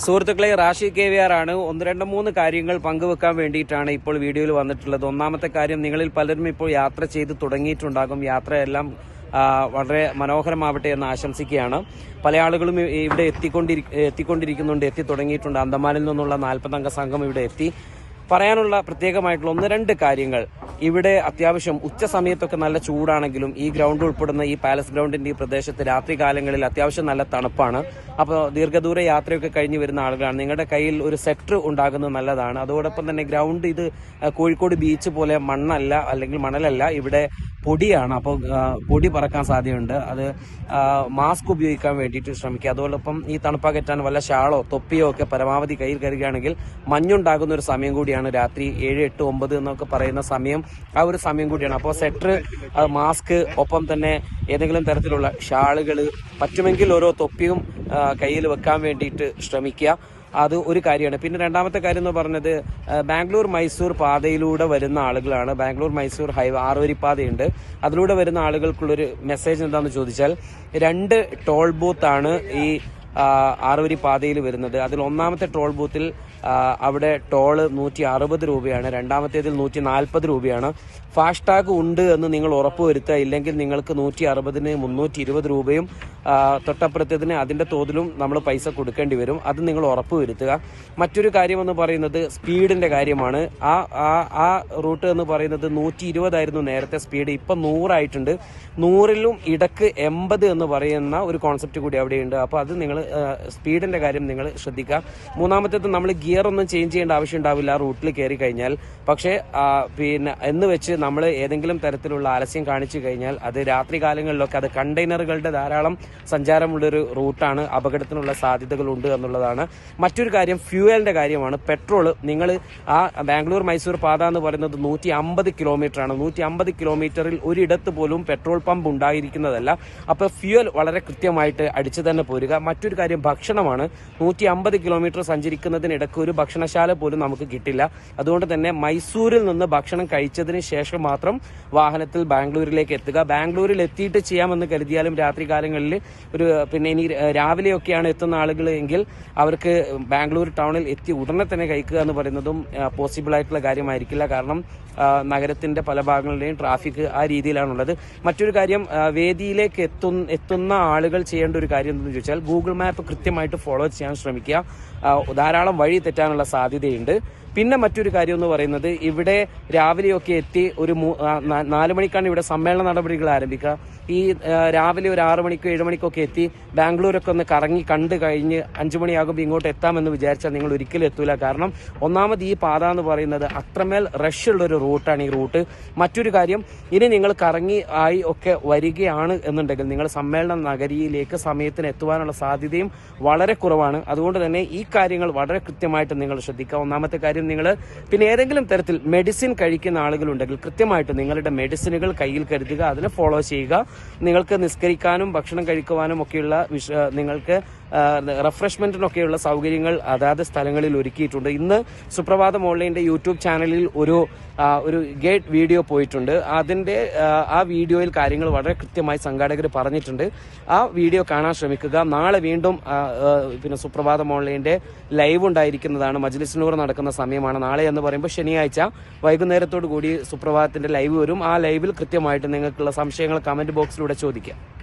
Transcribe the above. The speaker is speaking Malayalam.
സുഹൃത്തുക്കളെ റാഷി കെ വി ആർ ആണ്. ഒന്ന് രണ്ട് മൂന്ന് കാര്യങ്ങൾ പങ്കുവെക്കാൻ വേണ്ടിയിട്ടാണ് ഇപ്പോൾ വീഡിയോയിൽ വന്നിട്ടുള്ളത്. ഒന്നാമത്തെ കാര്യം നിങ്ങളിൽ പലരും ഇപ്പോൾ യാത്ര ചെയ്ത് തുടങ്ങിയിട്ടുണ്ടാകും. യാത്രയെല്ലാം വളരെ മനോഹരമാവട്ടെ എന്ന് ആശംസിക്കുകയാണ്. പല ആളുകളും ഇവിടെ എത്തിക്കൊണ്ടിരി എത്തിക്കൊണ്ടിരിക്കുന്നുണ്ട് എത്തി തുടങ്ങിയിട്ടുണ്ട്. അന്തമാനിൽ നിന്നുള്ള നാൽപ്പതംഗ സംഘം ഇവിടെ എത്തി. പറയാനുള്ള പ്രത്യേകമായിട്ടുള്ള ഒന്ന് രണ്ട് കാര്യങ്ങൾ. ഇവിടെ അത്യാവശ്യം ഉച്ച സമയത്തൊക്കെ നല്ല ചൂടാണെങ്കിലും ഈ ഗ്രൗണ്ട് ഉൾപ്പെടുന്ന ഈ പാലസ് ഗ്രൗണ്ടിന്റെ ഈ പ്രദേശത്ത് രാത്രി കാലങ്ങളിൽ അത്യാവശ്യം നല്ല തണുപ്പാണ്. അപ്പോൾ ദീർഘദൂര യാത്രയൊക്കെ കഴിഞ്ഞ് വരുന്ന ആളുകളാണ്. നിങ്ങളുടെ കയ്യിൽ ഒരു സെക്ടർ ഉണ്ടാകുന്നത് നല്ലതാണ്. അതോടൊപ്പം തന്നെ ഗ്രൗണ്ട് ഇത് കോഴിക്കോട് ബീച്ച് പോലെ മണ്ണല്ല അല്ലെങ്കിൽ മണലല്ല. ഇവിടെ പൊടിയാണ്. അപ്പോൾ പൊടി പറക്കാൻ സാധ്യതയുണ്ട്. അത് മാസ്ക് ഉപയോഗിക്കാൻ വേണ്ടിയിട്ട് ശ്രമിക്കുക. അതോടൊപ്പം ഈ തണുപ്പകറ്റാൻ വല്ല ഷാളോ തൊപ്പിയോ ഒക്കെ പരമാവധി കയ്യിൽ കരുതുകയാണെങ്കിൽ മഞ്ഞുണ്ടാകുന്ന ഒരു സമയം കൂടിയാണ് രാത്രി ഏഴ് എട്ട് ഒമ്പത് എന്നൊക്കെ പറയുന്ന സമയം. ആ ഒരു സമയം കൂടിയാണ്. അപ്പോൾ സെറ്റർ മാസ്ക് ഒപ്പം തന്നെ ഏതെങ്കിലും തരത്തിലുള്ള ഷാളുകൾ പറ്റുമെങ്കിൽ ഓരോ തൊപ്പിയും കയ്യിൽ വെക്കാൻ വേണ്ടിയിട്ട് ശ്രമിക്കുക. അത് ഒരു കാര്യമാണ്. പിന്നെ രണ്ടാമത്തെ കാര്യം എന്ന് പറഞ്ഞത് ബാംഗ്ലൂർ മൈസൂർ പാതയിലൂടെ വരുന്ന ആളുകളാണ്. ബാംഗ്ലൂർ മൈസൂർ ഹൈവേ ആറുവരി പാതയുണ്ട്. അതിലൂടെ വരുന്ന ആളുകൾക്കുള്ളൊരു മെസ്സേജ് എന്താണെന്ന് ചോദിച്ചാൽ രണ്ട് ടോൾ ബൂത്താണ് ഈ ആറുവരി പാതയിൽ വരുന്നത്. അതിൽ ഒന്നാമത്തെ ടോൾ ബൂത്തിൽ അവിടെ ടോൾ നൂറ്റി അറുപത് രൂപയാണ്. രണ്ടാമത്തേതിൽ നൂറ്റി നാൽപ്പത് രൂപയാണ്. ഫാസ്ടാഗ് ഉണ്ട് എന്ന് നിങ്ങൾ ഉറപ്പുവരുത്തുക. ഇല്ലെങ്കിൽ നിങ്ങൾക്ക് നൂറ്റി അറുപതിന് മുന്നൂറ്റി ഇരുപത് രൂപയും തൊട്ടപ്പുറത്തേതിന് അതിന്റെ തോതിലും നമ്മൾ പൈസ കൊടുക്കേണ്ടി വരും. അത് നിങ്ങൾ ഉറപ്പുവരുത്തുക. മറ്റൊരു കാര്യമെന്ന് പറയുന്നത് സ്പീഡിന്റെ കാര്യമാണ്. ആ ആ ആ റൂട്ട് എന്ന് പറയുന്നത് നൂറ്റി ഇരുപതായിരുന്നു നേരത്തെ സ്പീഡ്. ഇപ്പം നൂറായിട്ടുണ്ട്. നൂറിലും ഇടയ്ക്ക് എൺപത് എന്ന് പറയുന്ന ഒരു കോൺസെപ്റ്റ് കൂടി അവിടെയുണ്ട്. അപ്പോൾ അത് നിങ്ങൾ സ്പീഡിന്റെ കാര്യം നിങ്ങൾ ശ്രദ്ധിക്കുക. മൂന്നാമത്തേത് നമ്മൾ ഗിയർ ഒന്നും ചേഞ്ച് ചെയ്യേണ്ട ആവശ്യം ഉണ്ടാവില്ല ആ റൂട്ടിൽ കയറി കഴിഞ്ഞാൽ. പക്ഷേ പിന്നെ എന്ന് വെച്ച് നമ്മൾ ഏതെങ്കിലും തരത്തിലുള്ള ആലസ്യം കാണിച്ചു കഴിഞ്ഞാൽ അത് രാത്രി കാലങ്ങളിലൊക്കെ അത് കണ്ടെയ്നറുകളുടെ ധാരാളം സഞ്ചാരമുള്ളൊരു റൂട്ടാണ് അപകടത്തിനുള്ള സാധ്യതകളുണ്ട് എന്നുള്ളതാണ്. മറ്റൊരു കാര്യം ഫ്യൂവലിന്റെ കാര്യമാണ്. പെട്രോൾ നിങ്ങൾ ആ ബാംഗ്ലൂർ മൈസൂർ പാത എന്ന് പറയുന്നത് നൂറ്റി അമ്പത് കിലോമീറ്റർ ആണ്. നൂറ്റി അമ്പത് കിലോമീറ്ററിൽ ഒരിടത്ത് പോലും പെട്രോൾ പമ്പ് ഉണ്ടായിരിക്കുന്നതല്ല. അപ്പോൾ ഫ്യൂവൽ വളരെ കൃത്യമായിട്ട് അടിച്ചു തന്നെ പോരുക. മറ്റൊരു കാര്യം ഭക്ഷണമാണ്. നൂറ്റി അമ്പത് കിലോമീറ്റർ സഞ്ചരിക്കുന്നതിനിടയ്ക്ക് ഒരു ഭക്ഷണശാല പോലും നമുക്ക് കിട്ടില്ല. അതുകൊണ്ട് തന്നെ മൈസൂരിൽ നിന്ന് ഭക്ഷണം കഴിച്ചതിന് ശേഷം മാത്രം വാഹനത്തിൽ ബാംഗ്ലൂരിലേക്ക് എത്തുക. ബാംഗ്ലൂരിൽ എത്തിയിട്ട് ചെയ്യാമെന്ന് കരുതിയാലും രാത്രി കാലങ്ങളിൽ ഒരു പിന്നെ ഇനി രാവിലെയൊക്കെയാണ് എത്തുന്ന ആളുകൾ എങ്കിൽ അവർക്ക് ബാംഗ്ലൂർ ടൗണിൽ എത്തി ഉടനെ തന്നെ കഴിക്കുക എന്ന് പറയുന്നതും പോസിബിൾ ആയിട്ടുള്ള കാര്യമായിരിക്കില്ല. കാരണം നഗരത്തിന്റെ പല ഭാഗങ്ങളുടെയും ട്രാഫിക് ആ രീതിയിലാണുള്ളത്. മറ്റൊരു കാര്യം വേദിയിലേക്ക് എത്തുന്ന എത്തുന്ന ആളുകൾ ചെയ്യേണ്ട ഒരു കാര്യം എന്തെന്ന് ചോദിച്ചാൽ ഗൂഗിൾ മാപ്പ് കൃത്യമായിട്ട് ഫോളോ ചെയ്യാൻ ശ്രമിക്കുക. ധാരാളം വഴി തെറ്റാനുള്ള സാധ്യതയുണ്ട്. പിന്നെ മറ്റൊരു കാര്യം എന്ന് പറയുന്നത് ഇവിടെ രാവിലെയൊക്കെ എത്തി ഒരു നാലു മണിക്കാണ് ഇവിടെ സമ്മേളന നടപടികൾ ആരംഭിക്കുക. ഈ രാവിലെ ഒരു ആറു മണിക്കോ ഏഴ് മണിക്കൊക്കെ എത്തി ബാംഗ്ലൂരൊക്കെ ഒന്ന് കറങ്ങി കണ്ടു കഴിഞ്ഞ് അഞ്ചു മണിയാകുമ്പോൾ ഇങ്ങോട്ട് എത്താമെന്ന് വിചാരിച്ചാൽ നിങ്ങൾ ഒരിക്കലും എത്തൂല. കാരണം ഒന്നാമത് ഈ പാത എന്ന് പറയുന്നത് അത്രമേൽ റഷ് ഉള്ള ഒരു റൂട്ടാണ് ഈ റൂട്ട് മറ്റൊരു കാര്യം ഇനി നിങ്ങൾ കറങ്ങി ആയി ഒക്കെ വരികയാണ് എന്നുണ്ടെങ്കിൽ നിങ്ങൾ സമ്മേളന നഗരിയിലേക്ക് സമയത്തിന് എത്തുവാനുള്ള സാധ്യതയും വളരെ കുറവാണ്. അതുകൊണ്ട് തന്നെ ഈ കാര്യങ്ങൾ വളരെ കൃത്യമായിട്ട് നിങ്ങൾ ശ്രദ്ധിക്കുക. ഒന്നാമത്തെ കാര്യം നിങ്ങൾ പിന്നെ ഏതെങ്കിലും തരത്തിൽ മെഡിസിൻ കഴിക്കുന്ന ആളുകളുണ്ടെങ്കിൽ കൃത്യമായിട്ട് നിങ്ങളുടെ മെഡിസിനുകൾ കയ്യിൽ കരുതുക അതിനെ ഫോളോ ചെയ്യുക. നിങ്ങൾക്ക് നിസ്കരിക്കാനും ഭക്ഷണം കഴിക്കുവാനും ഒക്കെയുള്ള നിങ്ങൾക്ക് റെഫ്രഷ്മെന്റിനൊക്കെയുള്ള സൗകര്യങ്ങൾ അതാത് സ്ഥലങ്ങളിൽ ഒരുക്കിയിട്ടുണ്ട്. ഇന്ന് സുപ്രഭാതം ഓൺലൈന്റെ യൂട്യൂബ് ചാനലിൽ ഒരു ഒരു ഗേറ്റ് വീഡിയോ പോയിട്ടുണ്ട്. അതിന്റെ ആ, വീഡിയോയിൽ കാര്യങ്ങൾ വളരെ കൃത്യമായി സംഘാടകർ പറഞ്ഞിട്ടുണ്ട്. ആ വീഡിയോ കാണാൻ ശ്രമിക്കുക. നാളെ വീണ്ടും പിന്നെ സുപ്രഭാതം ഓൺലൈന്റെ ലൈവ് ഉണ്ടായിരിക്കുന്നതാണ്. മജ്ലിസ് നൂർ നടക്കുന്ന സമയമാണ്. നാളെ എന്ന് പറയുമ്പോൾ ശനിയാഴ്ച വൈകുന്നേരത്തോടു കൂടി സുപ്രഭാതത്തിന്റെ ലൈവ് വരും. ആ ലൈവിൽ കൃത്യമായിട്ട് നിങ്ങൾക്കുള്ള സംശയങ്ങൾ കമന്റ് ബോക്സിലൂടെ ചോദിക്കാം.